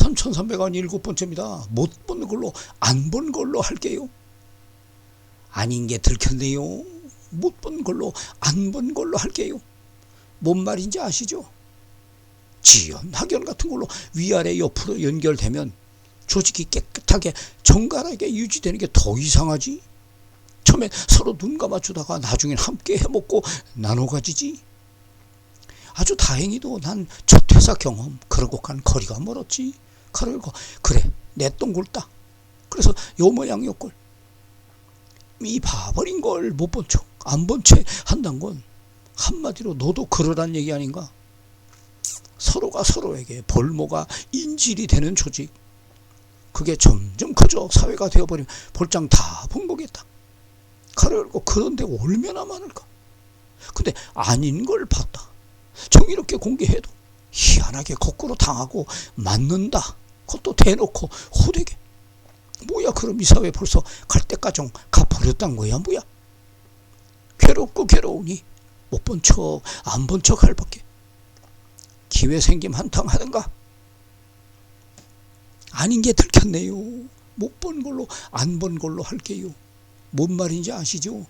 3,300원 일곱 번째입니다. 못 본 걸로 안 본 걸로 할게요. 아닌 게 들켰네요. 못 본 걸로 안 본 걸로 할게요. 뭔 말인지 아시죠? 지연, 학연 같은 걸로 위아래 옆으로 연결되면 조직이 깨끗하게 정갈하게 유지되는 게 더 이상하지. 처음엔 서로 눈 감아주다가 나중엔 함께 해먹고 나눠 가지지. 아주 다행히도 난 첫 회사 경험 그런 것과는 거리가 멀었지. 그러고 그래 내 똥 굴다. 그래서 요 모양이었걸. 이 봐버린 걸 못 본 척, 안 본 채 한단 건 한마디로 너도 그러란 얘기 아닌가? 서로가 서로에게 볼모가 인질이 되는 조직. 그게 점점 커져 사회가 되어버리면 볼장 다본 거겠다. 가려고 그런데 얼마나 많을까? 근데 아닌 걸 봤다. 정의롭게 공개해도 희한하게 거꾸로 당하고 맞는다. 그것도 대놓고 호되게. 뭐야 그럼 이 사회 벌써 갈대가정 가버렸단 거야 뭐야? 괴롭고 괴로우니 못 본 척 안 본 척 할 밖에 기회 생김 한탕 하든가 아닌 게 들켰네요 못 본 걸로 안 본 걸로 할게요 뭔 말인지 아시죠?